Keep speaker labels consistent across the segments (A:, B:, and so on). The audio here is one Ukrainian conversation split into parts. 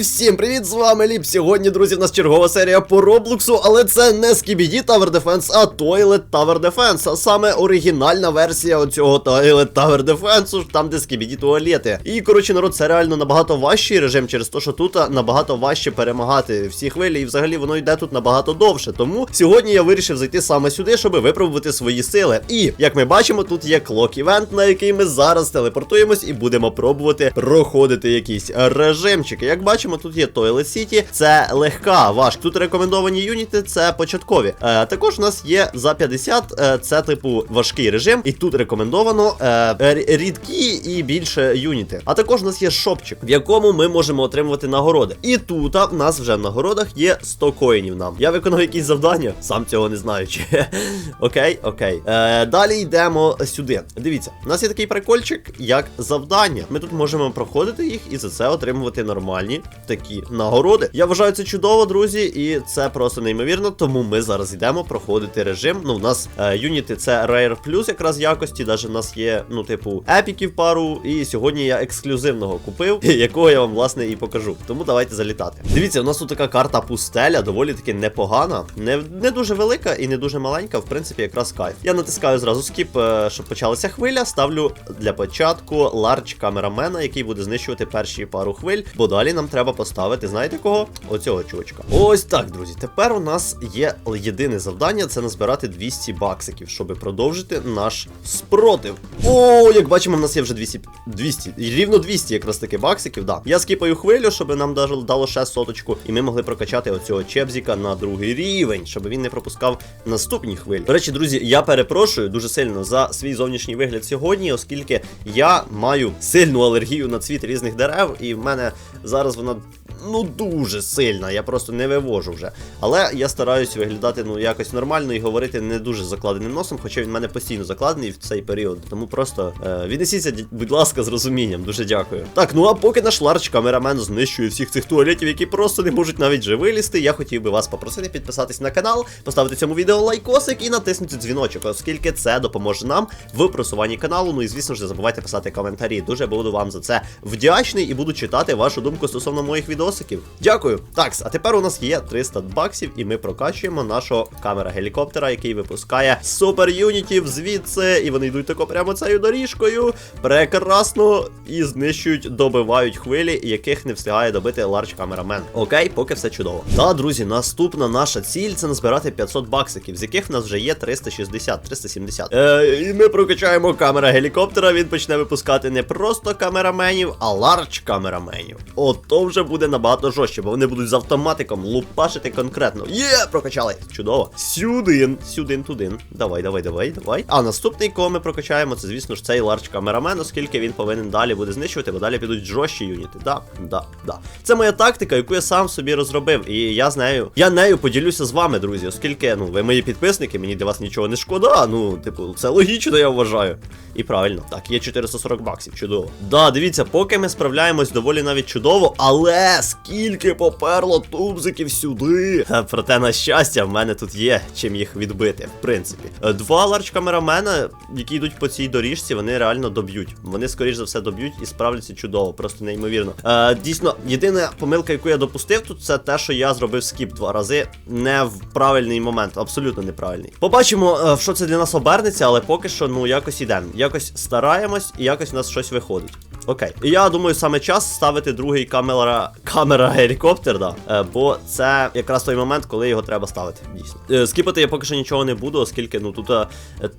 A: Всім привіт, з вами Ліп. Сьогодні, друзі, в нас чергова серія по Роблоксу, але це не Skibidi Tower Defense, а Toilet Tower Defense. А саме оригінальна версія оцього Toilet Tower Defense, там де Skibidi туалети. І коротше, народ, це реально набагато важчий режим через те, що тут набагато важче перемагати всі хвилі, і взагалі воно йде тут набагато довше. Тому сьогодні я вирішив зайти саме сюди, щоб випробувати свої сили. І як ми бачимо, тут є клок івент, на який ми зараз телепортуємось і будемо пробувати проходити якісь режимчики. Як бачимо, тут є Toilet City, це легка ваш. Тут рекомендовані юніти, це початкові. Е, також у нас є за 50, е, це типу важкий режим, і тут рекомендовано е, рідкі і більше юніти. А також у нас є шопчик, в якому ми можемо отримувати нагороди. І тут в нас вже в нагородах є 100 коїнів нам. Я виконав якісь завдання, сам цього не знаю. Окей, окей. Е, далі йдемо сюди. Дивіться, у нас є такий прикольчик, як завдання. Ми тут можемо проходити їх і за це отримувати нормальні такі нагороди. Я вважаю це чудово, друзі, і це просто неймовірно. Тому ми зараз йдемо проходити режим. Ну, в нас е, юніти це Rare Plus якраз якості. Даже в нас є, ну, типу, епіків пару. І сьогодні я ексклюзивного купив, якого я вам власне і покажу. Тому давайте залітати. Дивіться, у нас тут така карта пустеля, доволі таки непогана, не, не дуже велика і не дуже маленька. В принципі, якраз кайф. Я натискаю зразу скіп, е, щоб почалася хвиля. Ставлю для початку ларч камерамена, який буде знищувати перші пару хвиль. Бо далі нам треба поставити, знаєте кого? Оцього чувачка.Ось так, друзі. Тепер у нас є єдине завдання це назбирати 200 баксиків, щоб продовжити наш спротив. О, як бачимо, в нас є вже 200, 200, рівно 200 якраз таки баксиків. Да. Я скіпаю хвилю, щоб нам дало ще соточку, і ми могли прокачати оцього чебзіка на другий рівень, щоб він не пропускав наступні хвилі. До речі, друзі, я перепрошую дуже сильно за свій зовнішній вигляд сьогодні, оскільки я маю сильну алергію на цвіт різних дерев, і в мене зараз вона. Ну, дуже сильна, я просто не вивожу вже. Але я стараюсь виглядати ну якось нормально і говорити не дуже закладеним носом, хоча він в мене постійно закладений в цей період. Тому просто е, віднесіться, будь ласка, з розумінням. Дуже дякую. Так, ну а поки наш ларч камерамен знищує всіх цих туалетів, які просто не можуть навіть же вилізти, я хотів би вас попросити підписатись на канал, поставити цьому відео лайкосик і натиснути дзвіночок, оскільки це допоможе нам в просуванні каналу. Ну і звісно ж, не забувайте писати коментарі. Дуже буду вам за це вдячний і буду читати вашу думку стосовно моїх відосиків. Дякую. Так, а тепер у нас є 300 баксів, і ми прокачуємо нашого камера гелікоптера, який випускає супер юнітів звідси, і вони йдуть тако прямо цією доріжкою. Прекрасно і знищують, добивають хвилі, яких не встигає добити ларч камерамен. Окей, поки все чудово. Та, друзі, наступна наша ціль це назбирати 500 баксиків, з яких в нас вже є 360, 370. Е, і ми прокачаємо камера гелікоптера. Він почне випускати не просто камераменів, а ларч камераменів. Ото вже буде набагато жорстче, бо вони будуть з автоматиком лупашити конкретно. Є, прокачали! Чудово. Сюдин, сюдин, тудин. Давай, давай, давай, давай. А наступний, кого ми прокачаємо, це, звісно ж, цей ларч камерамен, оскільки він повинен далі буде знищувати, бо далі підуть жорсткі юніти. Да, да, да. Це моя тактика, яку я сам собі розробив. І я з нею. Я нею поділюся з вами, друзі, оскільки ну ви мої підписники, мені для вас нічого не шкода. Ну, типу, це логічно, я вважаю. І правильно, так, є 440 баксів, чудово. Да, дивіться, поки ми справляємось доволі навіть чудово, але скільки поперло тубзиків сюди. Проте, на щастя, в мене тут є чим їх відбити, в принципі. Е, Два ларч камерамена, які йдуть по цій доріжці, вони реально доб'ють. Вони, скоріш за все, доб'ють і справляться чудово, просто неймовірно. Е, дійсно, єдина помилка, яку я допустив тут, це те, що я зробив скіп два рази не в правильний момент, абсолютно неправильний. Побачимо, е, що це для нас обернеться, але поки що, ну, якось ідемо. Якось стараємось і якось в нас щось виходить. Окей. Я думаю, саме час ставити другий камера камера гелікоптер, да. Е, бо це якраз той момент, коли його треба ставити. Дійсно. Е, скіпати я поки що нічого не буду, оскільки ну тут е,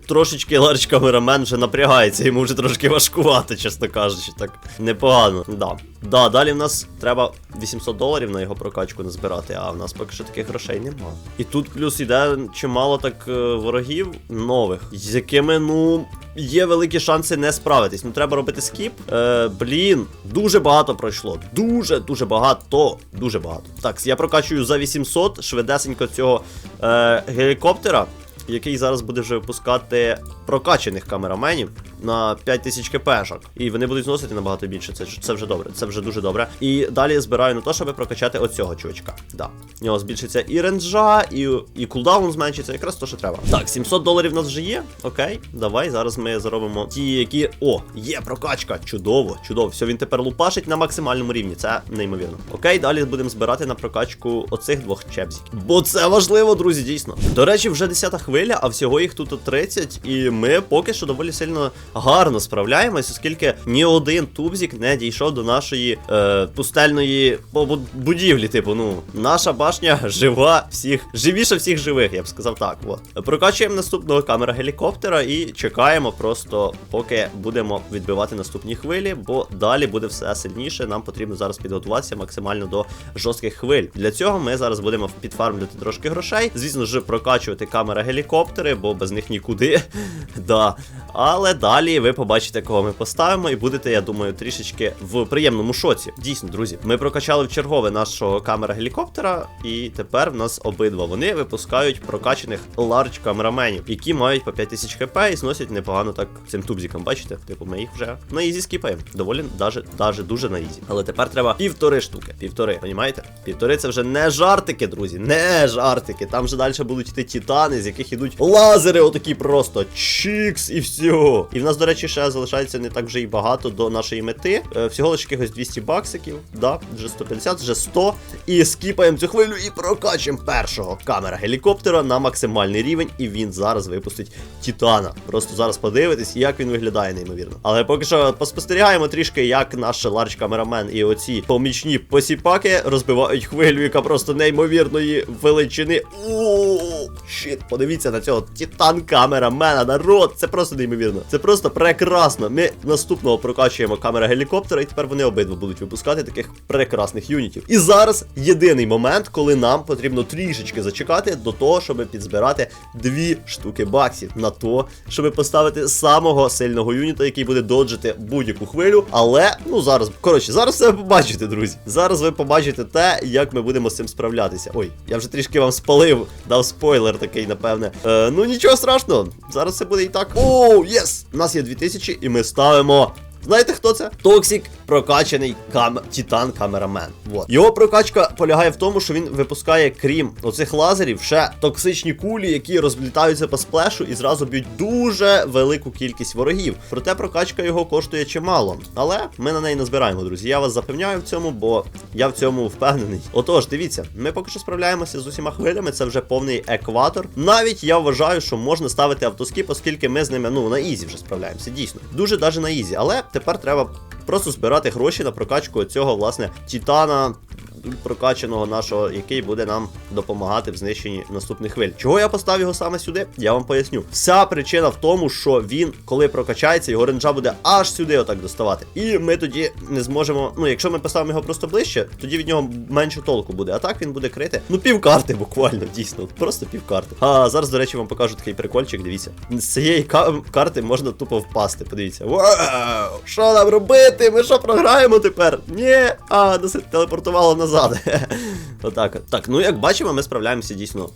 A: трошечки ларч камерамен вже напрягається, йому вже трошки важкувати, чесно кажучи, так непогано. Да. Да, далі в нас треба 800 доларів на його прокачку назбирати, а в нас поки що таких грошей нема. І тут плюс іде чимало так е, ворогів нових, з якими, ну, є великі шанси не справитись. Ну треба робити скіп. Е, блін, дуже багато пройшло. Дуже, дуже багато. Дуже багато. Так, я прокачую за 800 швидесенько цього е, гелікоптера. Який зараз буде вже випускати прокачаних камераменів. На 5000 кпшок. І вони будуть зносити набагато більше. Це, це вже добре, це вже дуже добре. І далі збираю на те, щоб прокачати оцього чувачка. Да. У нього збільшиться і ренджа, і, і кулдаун зменшиться, якраз то, що треба. Так, 700 доларів у нас вже є. Окей, давай. Зараз ми заробимо ті, які. О, є прокачка. Чудово, чудово. Все, він тепер лупашить на максимальному рівні. Це неймовірно. Окей, далі будемо збирати на прокачку оцих двох чебзіків. Бо це важливо, друзі, дійсно. До речі, вже 10 хвиля, а всього їх тут 30, і ми поки що доволі сильно гарно справляємось, оскільки ні один тубзік не дійшов до нашої е, пустельної будівлі. Типу, ну, наша башня жива всіх, живіше всіх живих, я б сказав так. От. Прокачуємо наступного камера гелікоптера і чекаємо просто, поки будемо відбивати наступні хвилі, бо далі буде все сильніше. Нам потрібно зараз підготуватися максимально до жорстких хвиль. Для цього ми зараз будемо підфармлювати трошки грошей. Звісно ж, прокачувати камера гелікоптери, бо без них нікуди. да. Але далі ви побачите, кого ми поставимо, і будете, я думаю, трішечки в приємному шоці. Дійсно, друзі, ми прокачали в чергове нашого камера гелікоптера, і тепер в нас обидва вони випускають прокачаних лардж камераменів, які мають по 5000 хп і зносять непогано так цим тубзикам. Бачите? Типу, ми їх вже на ізі скіпаємо. Доволі даже, даже дуже на ізі. Але тепер треба півтори штуки. Півтори, понімаєте? Півтори це вже не жартики, друзі, не жартики. Там вже далі будуть йти титани, з яких ідуть лазери, отакі просто чікс і все. І в нас, до речі, ще залишається не так вже і багато до нашої мети. Е, Всього лише якихось 200 баксиків. Да, вже 150, вже 100. І скіпаємо цю хвилю і прокачуємо першого камера гелікоптера на максимальний рівень. І він зараз випустить Титана. Просто зараз подивитись, як він виглядає, неймовірно. Але поки що поспостерігаємо трішки, як наш ларч камерамен і оці помічні посіпаки розбивають хвилю, яка просто неймовірної величини. О, щит, подивіться на цього титан камерамена, народ. Це просто неймовірно. Це просто прекрасно. Ми наступного прокачуємо камера гелікоптера, і тепер вони обидва будуть випускати таких прекрасних юнітів. І зараз єдиний момент, коли нам потрібно трішечки зачекати до того, щоб підзбирати дві штуки баксів на то, щоб поставити самого сильного юніта, який буде доджити будь-яку хвилю. Але ну зараз, коротше, зараз все побачите, друзі. Зараз ви побачите те, як ми будемо з цим справлятися. Ой, я вже трішки вам спалив, дав спойлер такий, напевне. Е, ну нічого страшного, зараз все буде і так. Оу, єс! Нас є 2000, і ми ставимо. Знаєте, хто це? Токсік прокачаний кам... Титан камерамен. Вот. Його прокачка полягає в тому, що він випускає, крім оцих лазерів, ще токсичні кулі, які розлітаються по сплешу і зразу б'ють дуже велику кількість ворогів. Проте прокачка його коштує чимало. Але ми на неї назбираємо, друзі. Я вас запевняю в цьому, бо я в цьому впевнений. Отож, дивіться, ми поки що справляємося з усіма хвилями, це вже повний екватор. Навіть я вважаю, що можна ставити автоскіп, оскільки ми з ними ну на ізі вже справляємося. Дійсно, дуже даже на ізі. Але тепер треба просто збирати гроші на прокачку цього, власне, Титана. Прокачаного нашого, який буде нам допомагати в знищенні наступних хвиль. Чого я поставив його саме сюди? Я вам поясню. Вся причина в тому, що він, коли прокачається, його ренджа буде аж сюди отак доставати. І ми тоді не зможемо. Ну, якщо ми поставимо його просто ближче, тоді від нього менше толку буде. А так він буде крити. Ну, пів карти буквально, дійсно. Просто пів карти. А зараз, до речі, вам покажу такий прикольчик. Дивіться. З цієї карти можна тупо впасти. Подивіться. Вау! Що нам робити? Ми що програємо тепер? Ні, а нас телепортувало назад. Отак. Так, ну як бачимо, ми справляємося дійсно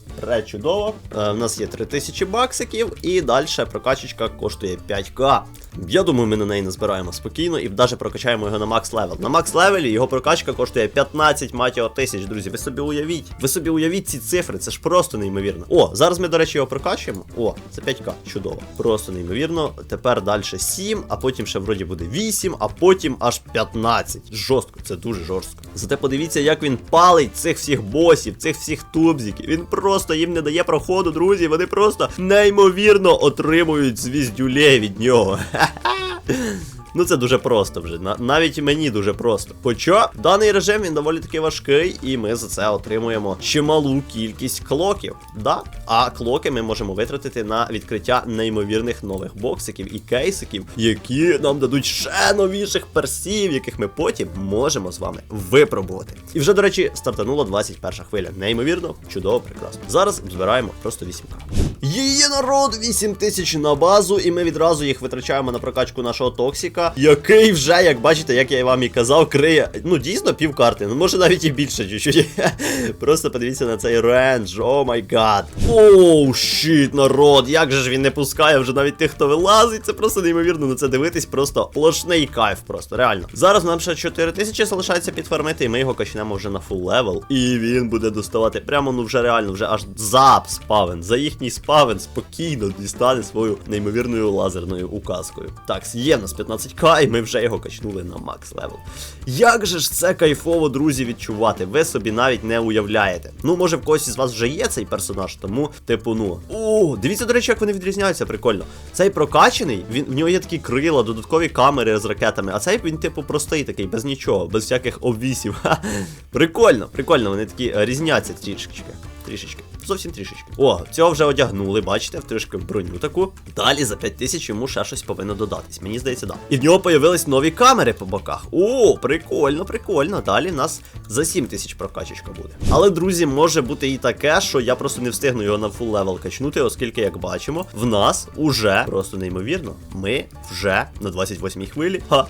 A: чудово. Е, в нас є 3000 баксиків, і далі прокачечка коштує 5к. Я думаю, ми на неї назбираємо спокійно і навіть прокачаємо його на макс левел. На макс левелі його прокачка коштує 15 мать його тисяч, друзі. Ви собі уявіть. Ви собі уявіть ці цифри, це ж просто неймовірно. О, зараз ми, до речі, його прокачуємо. О, це 5к, чудово. Просто неймовірно. Тепер далі 7, а потім ще вроді буде 8, а потім аж 15. Жорстко, це дуже жорстко. Зате подивіться, як він палить цих всіх босів, цих всіх тубзиків. Він просто їм не дає проходу, друзі. Вони просто неймовірно отримують звіздюлей від нього. Ну це дуже просто вже. Навіть мені дуже просто. Хоча даний режим він доволі таки важкий, і ми за це отримуємо чималу кількість клоків. Да? А клоки ми можемо витратити на відкриття неймовірних нових боксиків і кейсиків, які нам дадуть ще новіших персів, яких ми потім можемо з вами випробувати. І вже, до речі, стартанула 21 хвиля. Неймовірно, чудово, прекрасно. Зараз збираємо просто 8к. Її народ 8 тисяч на базу, і ми відразу їх витрачаємо на прокачку нашого Токсіка, який вже, як бачите, як я вам і казав, криє. Ну, дійсно, пів карти. Ну, може навіть і більше чуть-чуть. Просто подивіться на цей рендж. О май гад. Оу, щит, народ. Як же ж він не пускає вже навіть тих, хто вилазить. Це просто неймовірно на це дивитись. Просто плошний кайф, просто реально. Зараз нам ще 4 тисячі залишається підфармити, і ми його качнемо вже на фул левел. І він буде доставати прямо, ну вже реально, вже аж за спавен. За їхній спавен спокійно дістане свою неймовірною лазерною указкою. Так, є в нас 15к, і ми вже його качнули на макс левел. Як же ж це кайфово, друзі, відчувати? Ви собі навіть не уявляєте. Ну, може, в когось із вас вже є цей персонаж, тому, типу, ну. О, дивіться, до речі, як вони відрізняються, прикольно. Цей прокачаний, він в нього є такі крила, додаткові камери з ракетами, а цей він, типу, простий такий, без нічого, без всяких обвісів. Прикольно, прикольно, вони такі е, різняться трішечки. Трішечки. Зовсім трішечки. О, цього вже одягнули, бачите, в трішки броню таку. Далі за 5 тисяч йому ще щось повинно додатись. Мені здається, да. І в нього появились нові камери по боках. О, прикольно, прикольно. Далі нас за 7 тисяч прокачечка буде. Але, друзі, може бути і таке, що я просто не встигну його на фул левел качнути, оскільки, як бачимо, в нас уже просто неймовірно. Ми вже на 28-й хвилі. Ха.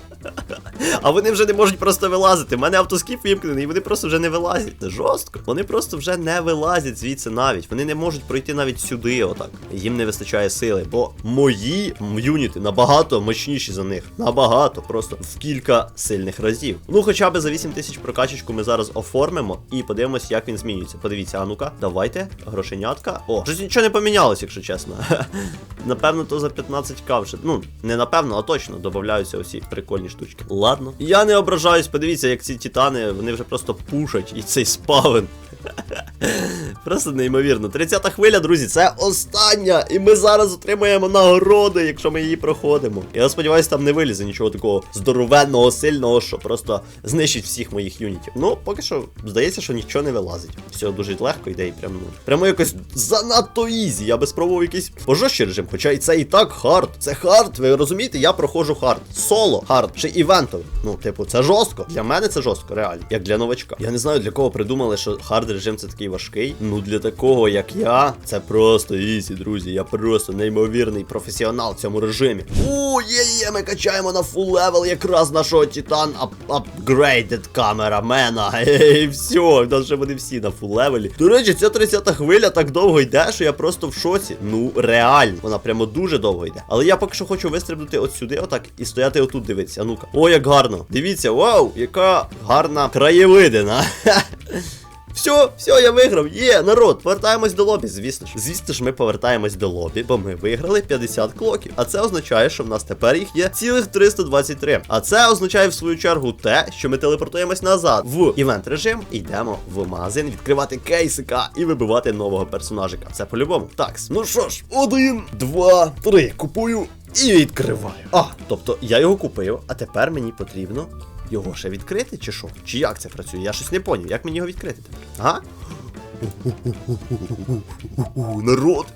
A: А вони вже не можуть просто вилазити. У мене автоскіп вімкнений, і вони просто вже не вилазять. Жорстко. Вони просто вже не вилазять звідси навіть. Вони не можуть пройти навіть сюди, отак. Їм не вистачає сили. Бо мої юніти набагато мощніші за них. Набагато, просто в кілька сильних разів. Ну, хоча б за 8 тисяч прокачечку ми зараз оформимо і подивимось, як він змінюється. Подивіться, а ну-ка, давайте. Грошенятка. О, щось нічого не помінялось, якщо чесно. Напевно, то за 15к вже. Ну, не напевно, а точно додаються усі прикольні штучки. Ладно. Я не ображаюсь, подивіться, як ці титани, вони вже просто пушать і цей спавен. Просто неймовірно. 30-та хвиля, друзі, це остання. І ми зараз отримаємо нагороди, якщо ми її проходимо. Я сподіваюся, там не вилізе нічого такого здоровенного, сильного, що просто знищить всіх моїх юнітів. Ну, поки що, здається, що нічого не вилазить. Все дуже легко йде і прямо, ну, прямо якось занадто ізі. Я би спробував якийсь пожорстчий режим. Хоча і це і так хард. Це хард, ви розумієте, я проходжу хард. Соло хард чи івентовий. Ну, типу, це жорстко. Для мене це жорстко, реально. Як для новачка. Я не знаю, для кого придумали, що хард режим це такий важкий. Ну, для такого, як я, це просто ізі, друзі. Я просто неймовірний професіонал в цьому режимі. У, є, є, ми качаємо на фул левел якраз нашого Титан апгрейдед камерамена. І все, вже вони всі на фул левелі. До речі, ця 30-та хвиля так довго йде, що я просто в шоці. Ну, реально, вона прямо дуже довго йде. Але я поки що хочу вистрибнути от сюди, отак, і стояти отут дивитися. Ну-ка. О, як гарно. Дивіться, вау, яка гарна краєвидина. Все, все, я виграв. Є, народ, повертаємось до лобі, звісно ж. Звісно ж, ми повертаємось до лобі, бо ми виграли 50 клоків. А це означає, що в нас тепер їх є цілих 323. А це означає, в свою чергу, те, що ми телепортуємось назад в івент режим, йдемо в магазин відкривати кейсика і вибивати нового персонажика. Це по-любому. Так, ну що ж, один, два, три. Купую і відкриваю. А, тобто я його купив, а тепер мені потрібно його ще відкрити, чи що? Чи як це працює? Я щось не поняв. Як мені його відкрити тепер? Ага? Народ!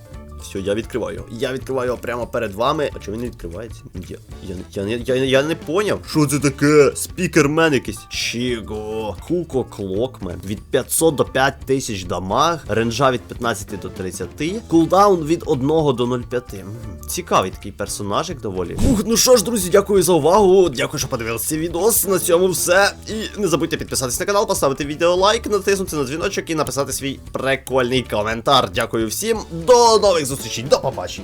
A: Все, я відкриваю. Я відкриваю його прямо перед вами. А чому він не відкривається? Я, я, я, я, я, я не поняв. Що це таке? Спікермен якийсь. Чіго. Хуко Клокмен. Від 500 до 5000 дамаг. Ренжа від 15 до 30. Кулдаун від 1 до 0,5. М, Цікавий такий персонажик доволі. Ух, ну що ж, друзі, дякую за увагу. Дякую, що подивилися цей відос. На цьому все. І не забудьте підписатись на канал, поставити відео лайк, натиснути на дзвіночок і написати свій прикольний коментар. Дякую всім. До нових зустрічей. До побачення.